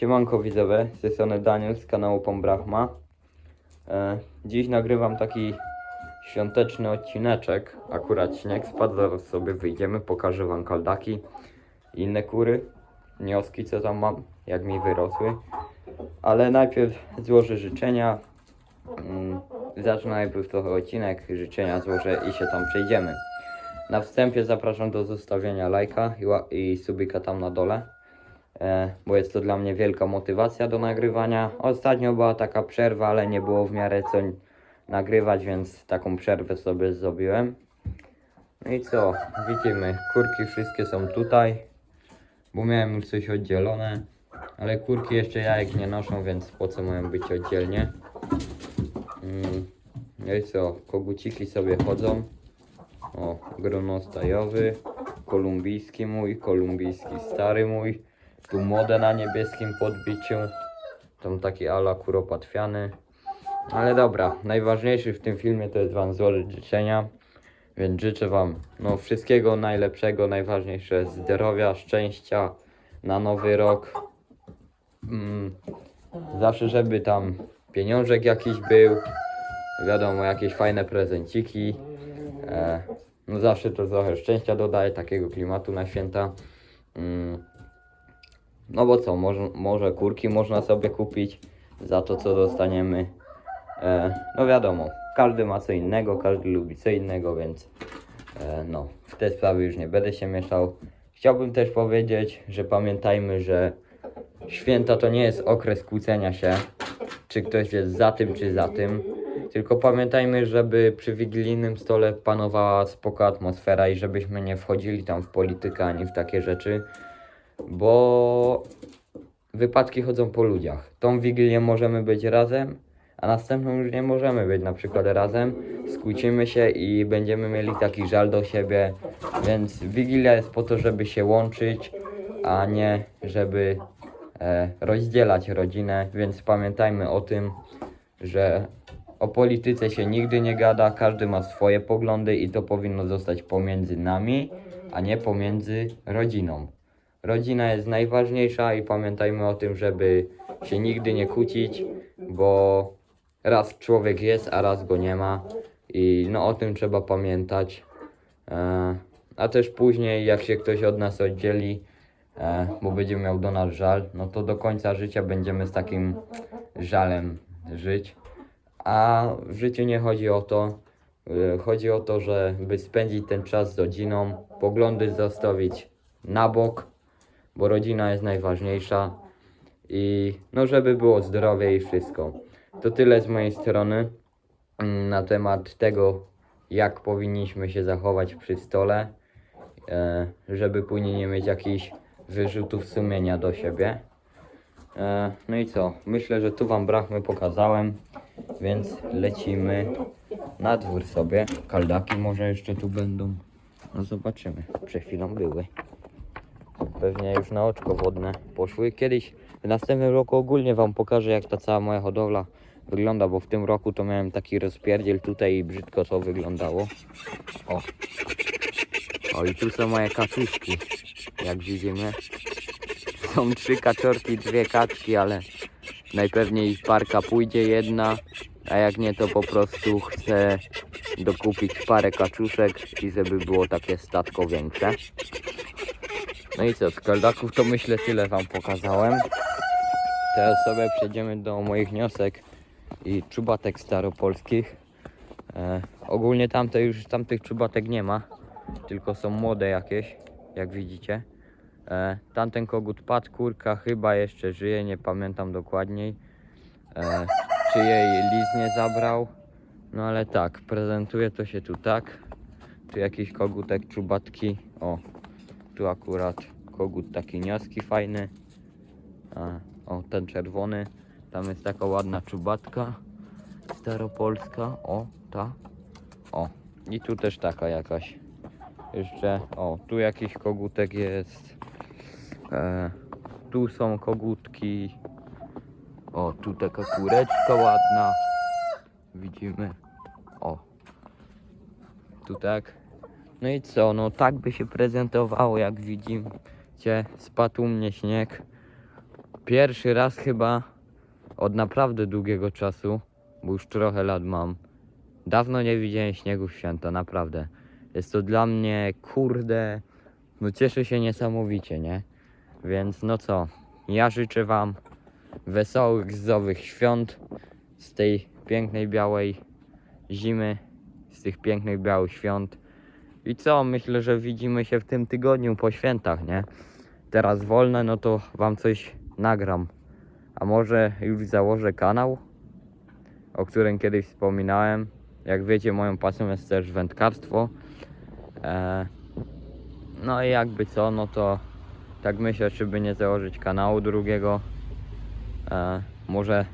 Siemanko widzowie, z tej strony Daniel z kanału Pombrachma. E, dziś nagrywam taki świąteczny odcineczek. Akurat śnieg spadł, zaraz sobie wyjdziemy, pokażę wam kaldaki i inne kury, wnioski co tam mam, jak mi wyrosły. Ale najpierw złożę życzenia. Mm, zacznę najpierw trochę odcinek, życzenia złożę i się tam przejdziemy. Na wstępie zapraszam do zostawienia lajka i, subika tam na dole bo jest to dla mnie wielka motywacja do nagrywania. Ostatnio była taka przerwa, ale nie było w miarę co nagrywać, więc taką przerwę sobie zrobiłem. No i co, widzimy, kurki wszystkie są tutaj, bo miałem już coś oddzielone, ale kurki jeszcze jajek nie noszą, więc po co mają być oddzielnie. Mm, No i co, koguciki sobie chodzą. O, gronostajowy, kolumbijski mój, kolumbijski stary mój. Tu modę na niebieskim podbiciu. Tam taki ala kuropatwiany. Ale dobra, najważniejszy w tym filmie to jest Wam złożyć życzenia. Więc życzę Wam no, wszystkiego najlepszego, najważniejsze zdrowia, szczęścia na nowy rok. Mm, zawsze, żeby tam pieniążek jakiś był. Wiadomo, jakieś fajne prezenciki. E, no zawsze to trochę szczęścia dodaje, takiego klimatu na święta. Mm, no bo co, może, może kurki można sobie kupić za to, co dostaniemy. E, no wiadomo, każdy ma co innego, każdy lubi co innego, więc e, no, w te sprawy już nie będę się mieszał. Chciałbym też powiedzieć, że pamiętajmy, że święta to nie jest okres kłócenia się, czy ktoś jest za tym, czy za tym. Tylko pamiętajmy, żeby przy wigilijnym stole panowała spoko atmosfera i żebyśmy nie wchodzili tam w politykę ani w takie rzeczy bo wypadki chodzą po ludziach. Tą wigilię możemy być razem, a następną już nie możemy być na przykład razem. Skłócimy się i będziemy mieli taki żal do siebie, więc wigilia jest po to, żeby się łączyć, a nie żeby e, rozdzielać rodzinę, więc pamiętajmy o tym, że o polityce się nigdy nie gada, każdy ma swoje poglądy i to powinno zostać pomiędzy nami, a nie pomiędzy rodziną. Rodzina jest najważniejsza i pamiętajmy o tym, żeby się nigdy nie kłócić, bo raz człowiek jest, a raz go nie ma i no o tym trzeba pamiętać. E, a też później, jak się ktoś od nas oddzieli, e, bo będzie miał do nas żal, no to do końca życia będziemy z takim żalem żyć. A w życiu nie chodzi o to. E, Chodzi o to, żeby spędzić ten czas z rodziną, poglądy zostawić na bok, bo rodzina jest najważniejsza i no żeby było zdrowie i wszystko. To tyle z mojej strony mm, na temat tego, jak powinniśmy się zachować przy stole, e, żeby później nie mieć jakichś wyrzutów sumienia do siebie. E, no i co? Myślę, że tu Wam brachmy pokazałem, więc lecimy na dwór sobie. Kaldaki może jeszcze tu będą. No zobaczymy. Przed chwilą były. Pewnie już na oczko wodne poszły. Kiedyś, w następnym roku ogólnie Wam pokażę jak ta cała moja hodowla wygląda, bo w tym roku to miałem taki rozpierdziel tutaj i brzydko to wyglądało. O. O i tu są moje kaczuszki, jak widzimy. Są trzy kaczorki, dwie kaczki, ale najpewniej parka pójdzie jedna, a jak nie to po prostu chcę dokupić parę kaczuszek i żeby było takie statko większe. No i co, z kaldaków to myślę tyle wam pokazałem. Teraz sobie przejdziemy do moich wniosek i czubatek staropolskich. E, ogólnie tamte już tamtych czubatek nie ma, tylko są młode jakieś, jak widzicie. E, tamten kogut padł, kurka chyba jeszcze żyje, nie pamiętam dokładniej. E, czy jej lis nie zabrał? No ale tak, prezentuje to się tu tak. Tu jakiś kogutek czubatki. O, tu akurat kogut taki nioski fajny. A, o, ten czerwony. Tam jest taka ładna czubatka staropolska. O, ta. O, i tu też taka jakaś. Jeszcze, o, tu jakiś kogutek jest. E, tu są kogutki. O, tu taka kureczka ładna. Widzimy. O. Tu tak. No i co, no tak by się prezentowało, jak widzicie. Spadł mnie śnieg. pierwszy raz chyba od naprawdę długiego czasu, bo już trochę lat mam. Dawno nie widziałem śniegu w święta, naprawdę. Jest to dla mnie, kurde, no cieszę się niesamowicie, nie? Więc no co, ja życzę Wam wesołych, zdrowych świąt z tej pięknej białej zimy, z tych pięknych białych świąt. I co, myślę, że widzimy się w tym tygodniu po świętach, nie? Teraz wolne, no to Wam coś nagram. A może już założę kanał, o którym kiedyś wspominałem. Jak wiecie, moją pasją jest też wędkarstwo. E, no i jakby co, no to tak myślę, czy by nie założyć kanału drugiego. E, może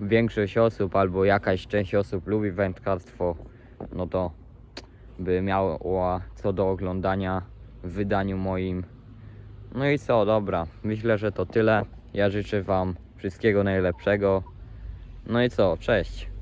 większość osób albo jakaś część osób lubi wędkarstwo, no to by miała co do oglądania w wydaniu moim. No i co, dobra, myślę, że to tyle. Ja życzę Wam wszystkiego najlepszego. No i co, cześć.